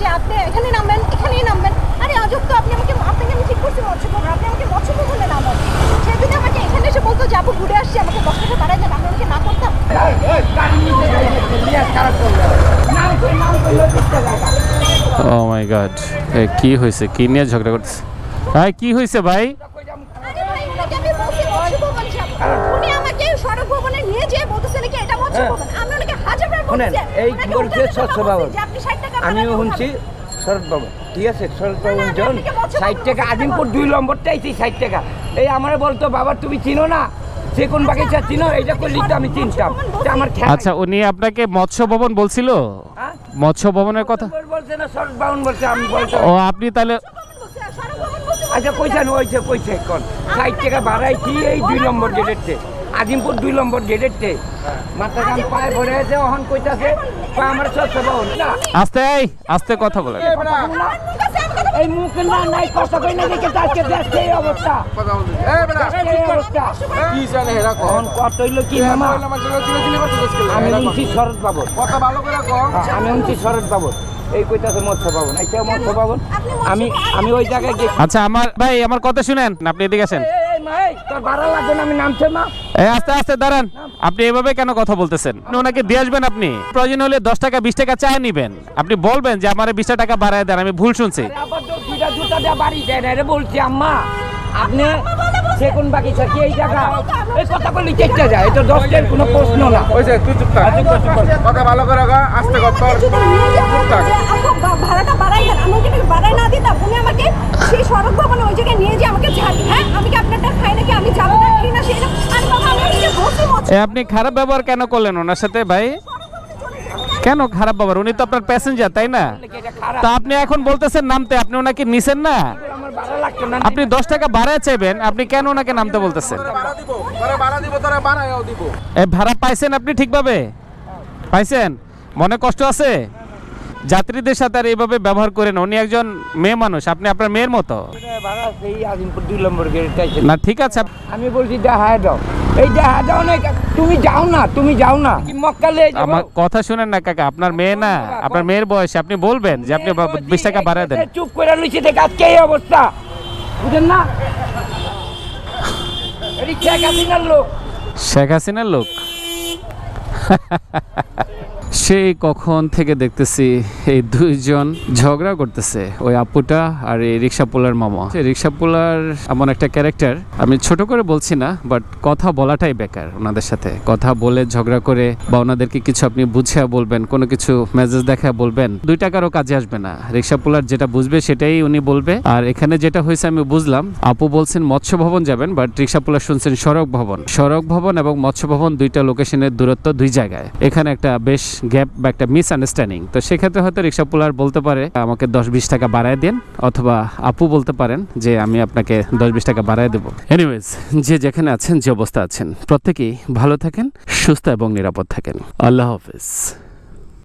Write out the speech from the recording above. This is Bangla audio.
যে আপনি এখানে নামবেন এখানেই নামবেন। আরে অজব তো আপনি আমাকে আপনাকে আমি ঠিক করছি মৎস্য আপনি আমাকে মৎস্য ভবনে নামান সে যদি আমাকে এখানে এসে বলতো যে আপু ঘুরে আসছি আমাকে দশ টাকা বাড়াই দেন আমি আমাকে না করতাম। ও মাই গড কি হয়েছে? কি নিয়ে ঝগড়া করতেছে? ভাই কি হয়েছে ভাই? বলছি, এই বলছে স্বচ্ছ যে আপনি 60 টাকা আমিও শুনছি শরৎ বাবু। ঠিক আছে শরৎ বাবু না, না, জন। ষাট টাকা আজিমপুর দুই নম্বরটা এই ষাট টাকা। এই আমার বলতো বাবা তুমি চিনো না? সে কোন বাগিচা চিনো এইটা করলি তো আমি চিনতাম। আমার খেয়াল আচ্ছা উনি আপনাকে মৎস্য ভবন বলছিল? হ্যাঁ? মৎস্য ভবনের কথা? বলছে না শরৎ বাবন বলছে আমি বলতে ও আপনি তাহলে আচ্ছা কইছেন ওইছে কইছে কোন? ষাট টাকা বাড়াইছি এই দুই নম্বর গেটেরতে আজিমপুর দুই নম্বর গেটেরতে আস্তে আস্তে কথা আছে, আমি এই মুখ না নাই কষ্ট কই না দেখে তো আজকে দেশে এই অবস্থা। দেশে এই অবস্থা। এখন কত হইল কি মামা? আমি শুনছি শরৎ বাবু আমি শুনছি শরৎ বাবু এই কইতাছে মৎস্য পাবন এইটা মৎস্য পাবন। আমি আমি ওই জায়গায় আচ্ছা আমার ভাই আমার কথা শুনেন। আপনি এদিকে আসেন। এই, এই, মা, এই, তোর ভাড়া লাগবে না আমি নামছে না এই আস্তে আস্তে দাঁড়ান। আপনি এভাবে কেন কথা বলতেছেন? ওনাকে দিয়ে আসবেন আপনি? প্রয়োজন হলে দশ টাকা বিশ টাকা চায় নিবেন। আপনি বলবেন যে আমার বিশ টাকা বাড়ায় দেন আমি ভুল শুনছি। বলছি আম্মা। আপনি সে বাগিচা কি এই জায়গা। এই কথা বললি চেষ্টা যায়। এটা দশটার কোনো প্রশ্ন না। ওইছে তুই চুপ থাক। কথা ভালো করে আস্তে নিয়ে চুপ থাক। যে, ভাড়াটা বাড়াই দেন আমি ওকে বাড়াই না দিতাম উনি আমাকে সেই সড়ক ভবনে ওই জায়গায় নিয়ে যেয়ে আমাকে আপনি খারাপ ব্যবহার কেন করলেন ওনার সাথে ভাই? কেন খারাপ ব্যবহার? উনি তো আপনার প্যাসেঞ্জার তাই না? তা আপনি এখন বলতেছেন নামতে আপনি ওনাকে নিছেন না? ভাড়া আপনি দশ টাকা ভাড়ায় চাইবেন আপনি কেন ওনাকে নামতে বলতেছেন? ভাড়া ভাড়া ভাড়া পাইছেন আপনি ঠিকভাবে? পাইছেন? মনে কষ্ট আছে? যাত্রীদের সাথে আর এইভাবে ব্যবহার করেন উনি একজন মেয়ে মানুষ আপনি আপনার মেয়ের মতো। ভাড়া না ঠিক আছে। আমি বলছি দেখা দাও। এই দেখা দাও তুমি যাও না তুমি যাও না। মক্কালে আমার কথা শুনেন না কাকা আপনার মেয়ে না আপনার মেয়ের বয়সে আপনি বলবেন যে আপনি বিশ টাকা বাড়ায় দেন। চুপ করে লুচি দেখ আজকে এই অবস্থা। বুঝেন না? শেখ হাসিনার লোক। শেখ হাসিনার লোক? সেই কখন থেকে দেখতেছি এই দুইজন ঝগড়া করতেছে, ওই আপুটা আর এই রিক্সা পোলার মামা। রিক্সা পোলার এমন একটা ক্যারেক্টার আমি ছোট করে বলছি না বাট কথা বলাটাই বেকার ওনাদের সাথে। কথা বলে ঝগড়া করে বা ওনাদেরকে কিছু আপনি বুঝিয়া বলবেন, কোনো কিছু মেসেজ দেখা বলবেন, দুই টাকারও কাজে আসবে না। রিক্সা পোলার যেটা বুঝবে সেটাই উনি বলবে। আর এখানে যেটা হয়েছে আমি বুঝলাম, আপু বলছেন মৎস্য ভবন যাবেন বাট রিক্সা পোলার শুনছেন সড়ক ভবন। সড়ক ভবন এবং মৎস্য ভবন দুইটা লোকেশনের দূরত্ব দুই জায়গায়। এখানে একটা বেশ গ্যাপ বা একটা মিস আন্ডারস্ট্যান্ডিং তো সেক্ষেত্রে হয়তো রিক্সা পোলার বলতে পারে, আমাকে দশ বিশ টাকা বাড়ায় দেন, অথবা আপু বলতে পারেন যে, আমি আপনাকে দশ বিশ টাকা বাড়ায় দেবো। এনিওয়েজ যে যেখানে আছেন, যে অবস্থা আছেন, প্রত্যেকেই ভালো থাকেন, সুস্থ এবং নিরাপদ থাকেন। আল্লাহ হাফিজ।